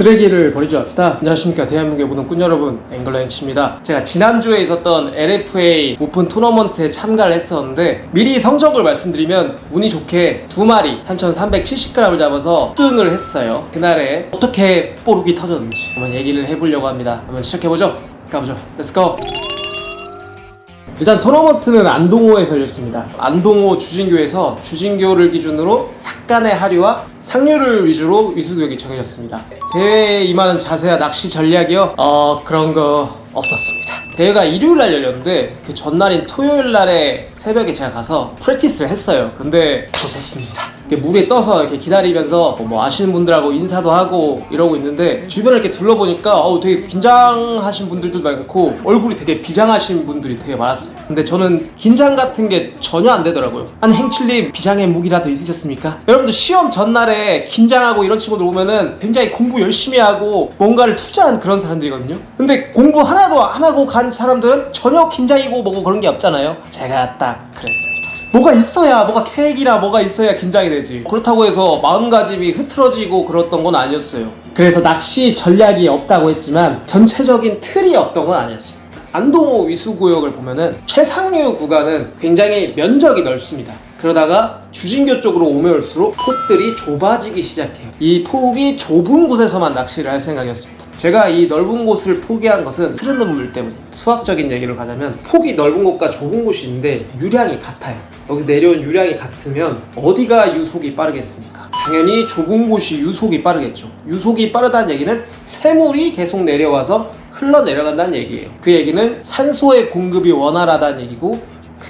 쓰레기를 버리지 맙시다. 안녕하십니까 대한민국의 모든 꾼 여러분 앵글렌치입니다. 제가 지난주에 있었던 LFA 오픈 토너먼트에 참가를 했었는데 미리 성적을 말씀드리면 운이 좋게 두 마리 3,370g을 잡아서 등을 했어요. 그날에 어떻게 뽀록이 터졌는지 한번 얘기를 해보려고 합니다. 한번 시작해보죠. 가보죠. 렛츠고! 일단 토너먼트는 안동호에서 열렸습니다. 안동호 주진교에서 주진교를 기준으로 약간의 하류와 상류를 위주로 위수구역이 정해졌습니다. 대회에 임하는 자세와 낚시 전략이요? 어 그런 거 없었습니다. 대회가 일요일 날 열렸는데 그 전날인 토요일 날에 새벽에 제가 가서 프랙티스를 했어요. 근데 좋습니다. 물에 떠서 이렇게 기다리면서 뭐 아시는 분들하고 인사도 하고 이러고 있는데 주변을 이렇게 둘러보니까 어우 되게 긴장하신 분들도 많고 얼굴이 되게 비장하신 분들이 되게 많았어요. 근데 저는 긴장 같은 게 전혀 안 되더라고요. 한 행칠님 비장의 무기라도 있으셨습니까? 여러분들 시험 전날에 긴장하고 이런 친구들 오면은 굉장히 공부 열심히 하고 뭔가를 투자한 그런 사람들이거든요. 근데 공부 하나도 안 하고 간 사람들은 전혀 긴장이고 뭐고 그런 게 없잖아요. 제가 딱 그랬습니다. 뭐가 있어야 뭐가 계획이나 뭐가 있어야 긴장이 되지. 그렇다고 해서 마음가짐이 흐트러지고 그랬던 건 아니었어요. 그래서 낚시 전략이 없다고 했지만 전체적인 틀이 없던 건 아니었어요 안동호 위수구역을 보면은 최상류 구간은 굉장히 면적이 넓습니다 그러다가 주진교 쪽으로 오면 올수록 폭들이 좁아지기 시작해요 이 폭이 좁은 곳에서만 낚시를 할 생각이었습니다 제가 이 넓은 곳을 포기한 것은 흐르는 물 때문입니다. 수학적인 얘기를 가자면 폭이 넓은 곳과 좁은 곳이 있는데 유량이 같아요. 여기서 내려온 유량이 같으면 어디가 유속이 빠르겠습니까? 당연히 좁은 곳이 유속이 빠르겠죠. 유속이 빠르다는 얘기는 새물이 계속 내려와서 흘러내려간다는 얘기예요. 그 얘기는 산소의 공급이 원활하다는 얘기고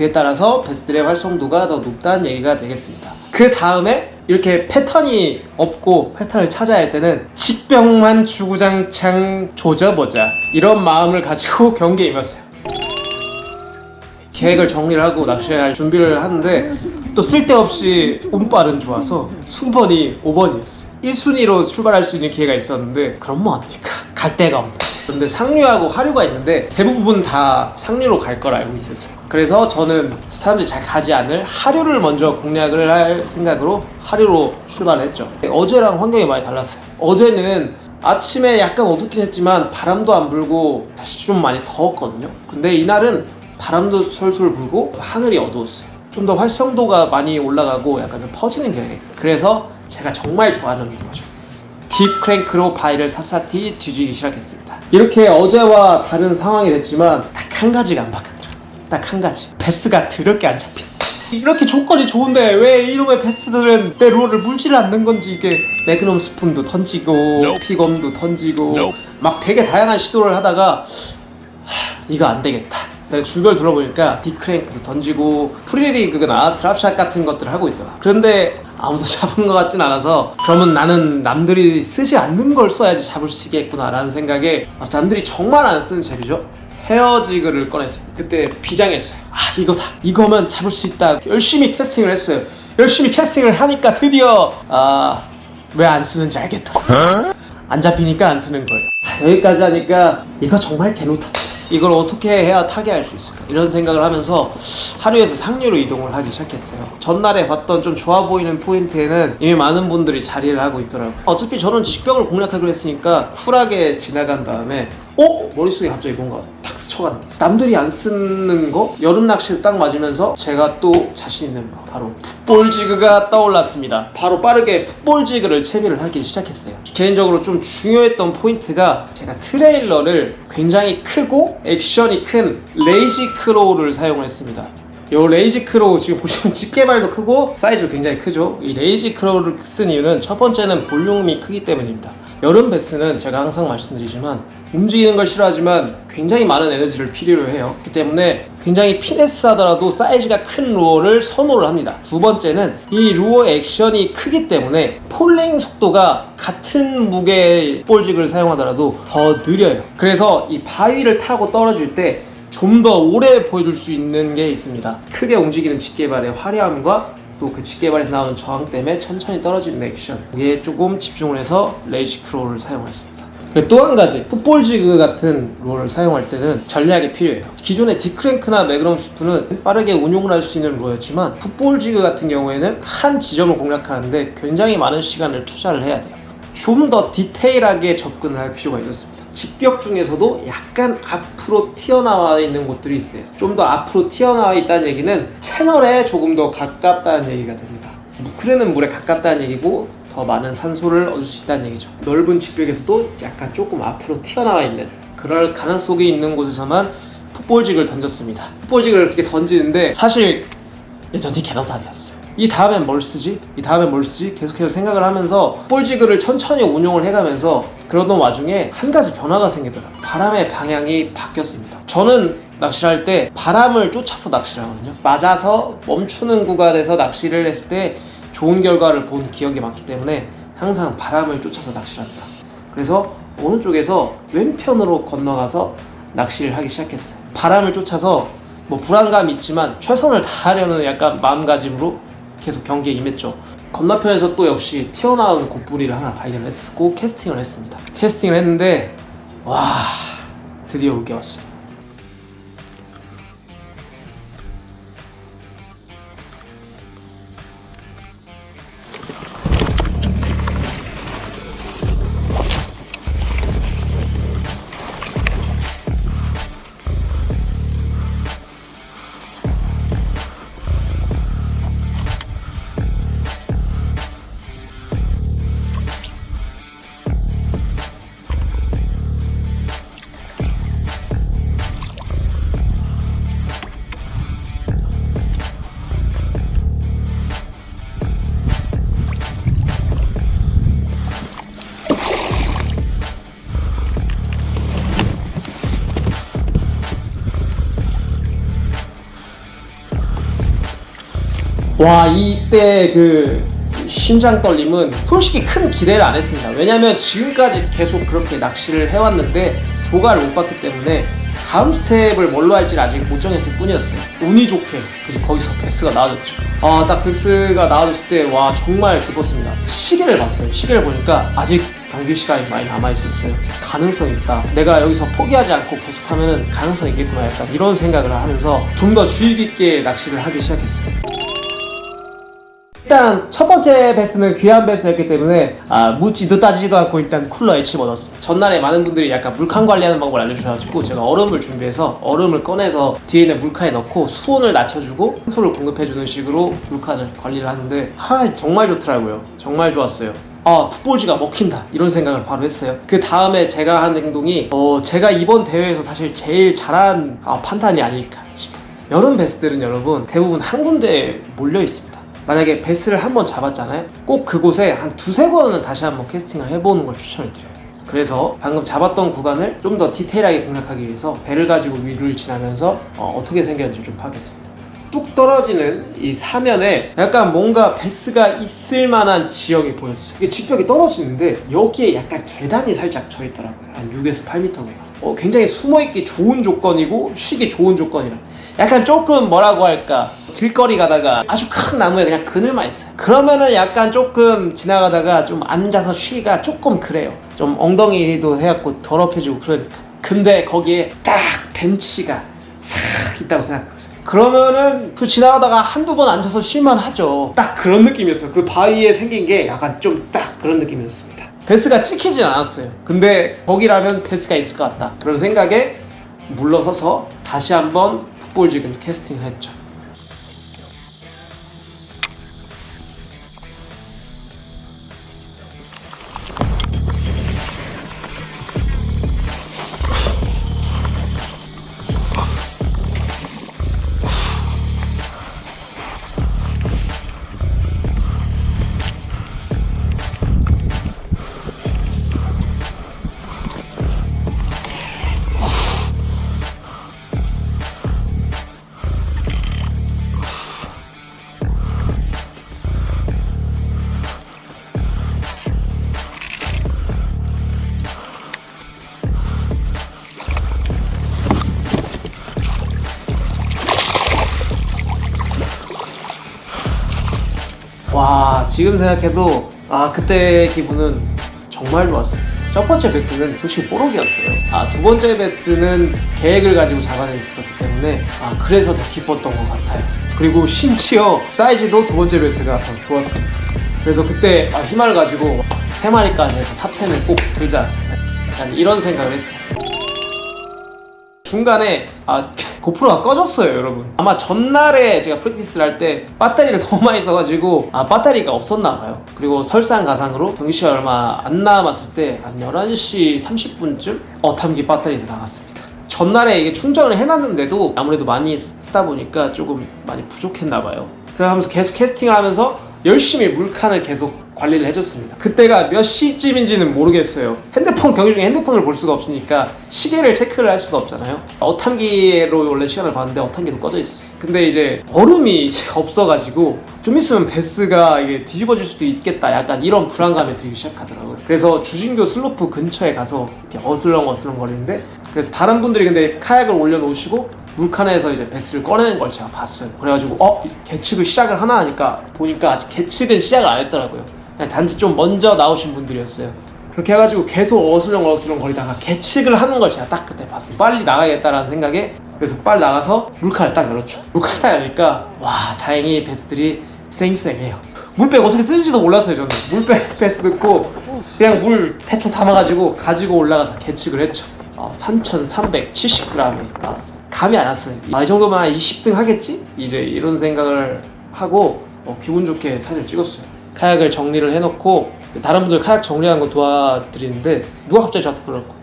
그에 따라서 베스들의 활성도가 더 높다는 얘기가 되겠습니다. 그 다음에 이렇게 패턴이 없고 패턴을 찾아야 할 때는 직병만 주구장창 조져보자 이런 마음을 가지고 경기에 임했어요. 계획을 정리를 하고 낚시할 준비를 하는데 또 쓸데없이 운빨은 좋아서 순번이 5번이었어요. 1순위로 출발할 수 있는 기회가 있었는데 그럼 뭐합니까? 갈 데가 없는 근데 상류하고 하류가 있는데 대부분 다 상류로 갈 걸 알고 있었어요. 그래서 저는 사람들이 잘 가지 않을 하류를 먼저 공략을 할 생각으로 하류로 출발을 했죠. 어제랑 환경이 많이 달랐어요. 어제는 아침에 약간 어둡긴 했지만 바람도 안 불고 사실 좀 많이 더웠거든요. 근데 이날은 바람도 솔솔 불고 하늘이 어두웠어요. 좀 더 활성도가 많이 올라가고 약간 좀 퍼지는 경향이 그래서 제가 정말 좋아하는 거죠. 딥 크랭크로 바위를 샅샅이 뒤지기 시작했습니다. 이렇게 어제와 다른 상황이 됐지만 딱 한 가지가 안 바뀌었더라. 딱 한 가지. 패스가 더럽게 안 잡힌. 이렇게 조건이 좋은데 왜 이놈의 패스들은 내 롤을 물지를 않는 건지 이게 매그넘 스푼도 던지고 피검도 던지고 막 되게 다양한 시도를 하다가 하, 이거 안 되겠다. 내가 주변 둘러보니까 디크랭크도 던지고 프리리그나 드랍샷 같은 것들을 하고 있더라. 그런데 아무도 잡은 것 같진 않아서 그러면 나는 남들이 쓰지 않는 걸 써야지 잡을 수 있겠구나 라는 생각에 아, 남들이 정말 안 쓰는 재료죠. 헤어지그를 꺼냈어요. 그때 비장했어요. 아 이거다. 이거면 잡을 수 있다. 열심히 캐스팅을 했어요. 열심히 캐스팅을 하니까 드디어 아 왜 안 쓰는지 알겠다. 안 잡히니까 안 쓰는 거예요. 아, 여기까지 하니까 이거 정말 개노다. 이걸 어떻게 해야 타게 할 수 있을까? 이런 생각을 하면서 하루에서 상류로 이동을 하기 시작했어요. 전날에 봤던 좀 좋아 보이는 포인트에는 이미 많은 분들이 자리를 하고 있더라고요. 어차피 저는 직병을 공략하기로 했으니까 쿨하게 지나간 다음에 어? 머릿속에 갑자기 뭔가 탁 스쳐가는 게 있어요. 남들이 안 쓰는 거? 여름 낚시를 딱 맞으면서 제가 또 자신 있는 거 바로 풋볼 지그가 떠올랐습니다. 바로 빠르게 풋볼 지그를 채비를 하기 시작했어요. 개인적으로 좀 중요했던 포인트가 제가 트레일러를 굉장히 크고 액션이 큰 레이지 크로우를 사용을 했습니다. 요 레이지 크로우 지금 보시면 집게발도 크고 사이즈도 굉장히 크죠. 이 레이지 크로우를 쓴 이유는 첫 번째는 볼륨이 크기 때문입니다. 여름 베스는 제가 항상 말씀드리지만 움직이는 걸 싫어하지만 굉장히 많은 에너지를 필요로 해요 그렇기 때문에 굉장히 피네스하더라도 사이즈가 큰 루어를 선호를 합니다 두 번째는 이 루어 액션이 크기 때문에 폴링 속도가 같은 무게의 볼직을 사용하더라도 더 느려요 그래서 이 바위를 타고 떨어질 때 좀 더 오래 보여줄 수 있는 게 있습니다. 크게 움직이는 직계발의 화려함과 또그 직계발에서 나오는 저항 때문에 천천히 떨어지는 액션. 이게 조금 집중을 해서 레이지 크로우를 사용했습니다. 또 한 가지 풋볼 지그 같은 롤을 사용할 때는 전략이 필요해요 기존의 디크랭크나 매그넘 스프는 빠르게 운용을 할 수 있는 롤이었지만 풋볼 지그 같은 경우에는 한 지점을 공략하는데 굉장히 많은 시간을 투자를 해야 돼요 좀 더 디테일하게 접근을 할 필요가 있었습니다. 직벽 중에서도 약간 앞으로 튀어나와 있는 곳들이 있어요. 좀 더 앞으로 튀어나와 있다는 얘기는 채널에 조금 더 가깝다는 얘기가 됩니다. 흐르는 물에 가깝다는 얘기고 더 많은 산소를 얻을 수 있다는 얘기죠. 넓은 직벽에서도 약간 조금 앞으로 튀어나와 있는 그럴 가능성이 있는 곳에서만 풋볼직을 던졌습니다. 풋볼직을 그렇게 던지는데 사실 예전이 개너답이었어요. 이 다음엔 뭘 쓰지? 이 다음엔 뭘 쓰지? 계속해서 생각을 하면서 볼지그를 천천히 운용을 해가면서 그러던 와중에 한 가지 변화가 생기더라고요. 바람의 방향이 바뀌었습니다. 저는 낚시를 할 때 바람을 쫓아서 낚시를 하거든요. 맞아서 멈추는 구간에서 낚시를 했을 때 좋은 결과를 본 기억이 많기 때문에 항상 바람을 쫓아서 낚시를 합니다. 그래서 오른쪽에서 왼편으로 건너가서 낚시를 하기 시작했어요. 바람을 쫓아서 뭐 불안감이 있지만 최선을 다하려는 약간 마음가짐으로 계속 경기에 임했죠. 건너편에서 또 역시 튀어나온 곱부리를 하나 발견했고 캐스팅을 했습니다. 캐스팅을 했는데 와 드디어 올게 왔어요. 와 이때 그 심장 떨림은 솔직히 큰 기대를 안 했습니다. 왜냐면 지금까지 계속 그렇게 낚시를 해왔는데 조가를 못 봤기 때문에 다음 스텝을 뭘로 할지를 아직 못 정했을 뿐이었어요. 운이 좋게 그래서 거기서 베스가 나와줬죠. 아 딱 베스가 나와줬을 때 와 정말 기뻤습니다. 시계를 봤어요. 시계를 보니까 아직 경기 시간이 많이 남아 있었어요. 가능성 있다. 내가 여기서 포기하지 않고 계속하면 가능성 있겠구나. 약간 이런 생각을 하면서 좀 더 주의 깊게 낚시를 하기 시작했어요. 일단 첫 번째 베스는 귀한 베스였기 때문에 아, 묻지도 따지지도 않고 일단 쿨러 H 얻었습니다. 전날에 많은 분들이 약간 물칸 관리하는 방법을 알려주셔가지고 제가 얼음을 준비해서 얼음을 꺼내서 뒤에 있는 물칸에 넣고 수온을 낮춰주고 산소를 공급해주는 식으로 물칸을 관리를 하는데 아 정말 좋더라고요. 정말 좋았어요. 아 풋볼지가 먹힌다 이런 생각을 바로 했어요 그 다음에 제가 한 행동이 어 제가 이번 대회에서 사실 제일 잘한 아, 판단이 아닐까 싶어요 여름 베스들은 여러분 대부분 한 군데에 몰려 있습니다 만약에 베스를 한번 잡았잖아요 꼭 그곳에 한 두세 번은 다시 한번 캐스팅을 해보는 걸 추천을 드려요 그래서 방금 잡았던 구간을 좀 더 디테일하게 공략하기 위해서 배를 가지고 위를 지나면서 어, 떻게 생겼는지 좀 파겠습니다 뚝 떨어지는 이 사면에 약간 뭔가 베스가 있을 만한 지형이 보였어요. 이게 직벽이 떨어지는데 여기에 약간 계단이 살짝 져 있더라고요. 한 6에서 8m 정도. 어, 굉장히 숨어있기 좋은 조건이고 쉬기 좋은 조건이라. 약간 조금 뭐라고 할까 길거리 가다가 아주 큰 나무에 그냥 그늘만 있어요. 그러면은 약간 조금 지나가다가 좀 앉아서 쉬기가 조금 그래요. 좀 엉덩이도 해갖고 더럽혀지고 그러니까. 근데 거기에 딱 벤치가 싹 있다고 생각해보세요. 그러면은 그 지나가다가 한두 번 앉아서 쉴만 하죠. 딱 그런 느낌이었어요. 그 바위에 생긴 게 약간 좀 딱 그런 느낌이었습니다. 베스가 찍히진 않았어요. 근데 거기라면 베스가 있을 것 같다. 그런 생각에 물러서서 다시 한번 풋볼 지금 캐스팅을 했죠. 지금 생각해도 아 그때 기분은 정말 좋았어요. 첫 번째 베스는 솔직히 뽀록이었어요. 아 두 번째 베스는 계획을 가지고 잡아낸 있었기 때문에 아 그래서 더 기뻤던 것 같아요. 그리고 심지어 사이즈도 두 번째 베스가 더 좋았습니다. 그래서 그때 아, 희망을 가지고 세 마리까지 해서 탑10을 꼭 들자 약간 이런 생각을 했어요 중간에 아 고프로가 꺼졌어요 여러분. 아마 전날에 제가 프랙티스를 할 때 배터리를 너무 많이 써가지고 아 배터리가 없었나 봐요. 그리고 설상가상으로 경기 시간 얼마 안 남았을 때 한 11시 30분쯤 어탐기 배터리가 나갔습니다. 전날에 이게 충전을 해놨는데도 아무래도 많이 쓰다 보니까 조금 많이 부족했나 봐요. 그래가면서 계속 캐스팅을 하면서 열심히 물칸을 계속 관리를 해줬습니다. 그때가 몇 시쯤인지는 모르겠어요. 핸드폰 경기 중에 핸드폰을 볼 수가 없으니까 시계를 체크를 할 수가 없잖아요. 어탐기로 원래 시간을 봤는데 어탐기도 꺼져 있었어요. 근데 이제 얼음이 없어가지고 좀 있으면 베스가 이게 뒤집어질 수도 있겠다. 약간 이런 불안감이 들기 시작하더라고요. 그래서 주진교 슬로프 근처에 가서 이렇게 어슬렁 어슬렁 거리는데 그래서 다른 분들이 근데 카약을 올려놓으시고 물칸에서 이제 베스를 꺼내는 걸 제가 봤어요. 그래가지고 어 계측을 시작을 하나 하니까 보니까 아직 계측은 시작을 안 했더라고요. 그냥 단지 좀 먼저 나오신 분들이었어요. 그렇게 해가지고 계속 어슬렁 어슬렁 거리다가 계측을 하는 걸 제가 딱 그때 봤어요. 빨리 나가겠다라는 생각에 그래서 빨리 나가서 물칸을 딱 열었죠. 물칸을 딱 열니까 와 다행히 베스들이 쌩쌩해요. 물백 어떻게 쓰는지도 몰랐어요 저는. 물백 베스 넣고 그냥 물 대충 담아가지고 가지고 올라가서 계측을 했죠. 어, 3,370g이 나왔습니다. 감이 안 왔어요. 아, 이 정도면 한 20등 하겠지? 이제 이런 생각을 하고 어, 기분 좋게 사진을 찍었어요. 카약을 정리를 해놓고 다른 분들 카약 정리하는 거 도와드리는데 누가 갑자기 저한테 그러고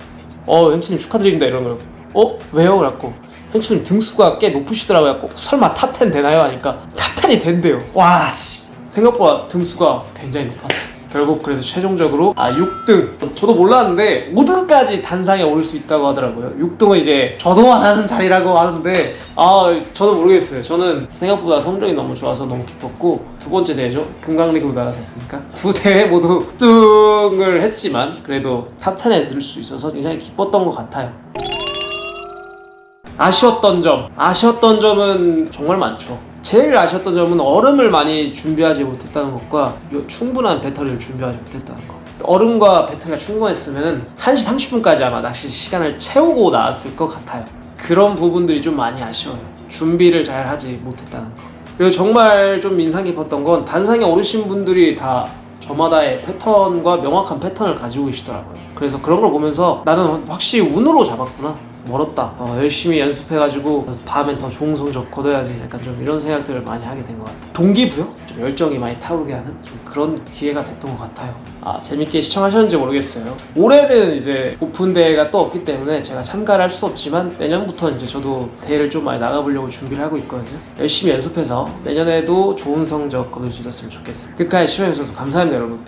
어 형님 축하드립니다 이러는 거 어? 왜요? 그래갖고 형님 등수가 꽤 높으시더라고요 그래갖고 설마 탑10 되나요? 하니까 탑10이 된대요 와 씨. 생각보다 등수가 굉장히 높았어요 결국 그래서 최종적으로 아 6등. 저도 몰랐는데 5등까지 단상에 오를 수 있다고 하더라고요. 6등은 이제 저도 안 하는 자리라고 하는데 아 저도 모르겠어요. 저는 생각보다 성적이 너무 좋아서 너무 기뻤고 두 번째 대회죠. 금강리그 나갔었으니까. 두 대회 모두 6등을 했지만 그래도 탑10에 들 수 있어서 굉장히 기뻤던 것 같아요. 아쉬웠던 점. 아쉬웠던 점은 정말 많죠 제일 아쉬웠던 점은 얼음을 많이 준비하지 못했다는 것과 요- 충분한 배터리를 준비하지 못했다는 것 얼음과 배터리가 충분했으면 1시 30분까지 아마 낚시 시간을 채우고 나왔을 것 같아요 그런 부분들이 좀 많이 아쉬워요 준비를 잘 하지 못했다는 것 그리고 정말 좀 인상 깊었던 건 단상에 오르신 분들이 다 저마다의 패턴과 명확한 패턴을 가지고 계시더라고요. 그래서 그런 걸 보면서 나는 확실히 운으로 잡았구나. 멀었다. 어, 열심히 연습해가지고 다음엔 더 좋은 성적 거둬야지. 약간 좀 이런 생각들을 많이 하게 된 것 같아요. 동기부여? 좀 열정이 많이 타오르게 하는 좀 그런 기회가 됐던 것 같아요. 아 재밌게 시청하셨는지 모르겠어요. 올해는 이제 오픈 대회가 또 없기 때문에 제가 참가를 할 수 없지만 내년부터 이제 저도 대회를 좀 많이 나가보려고 준비를 하고 있거든요. 열심히 연습해서 내년에도 좋은 성적 거둘 수 있었으면 좋겠어요. 끝까지 시청해주셔서 감사합니다, 여러분.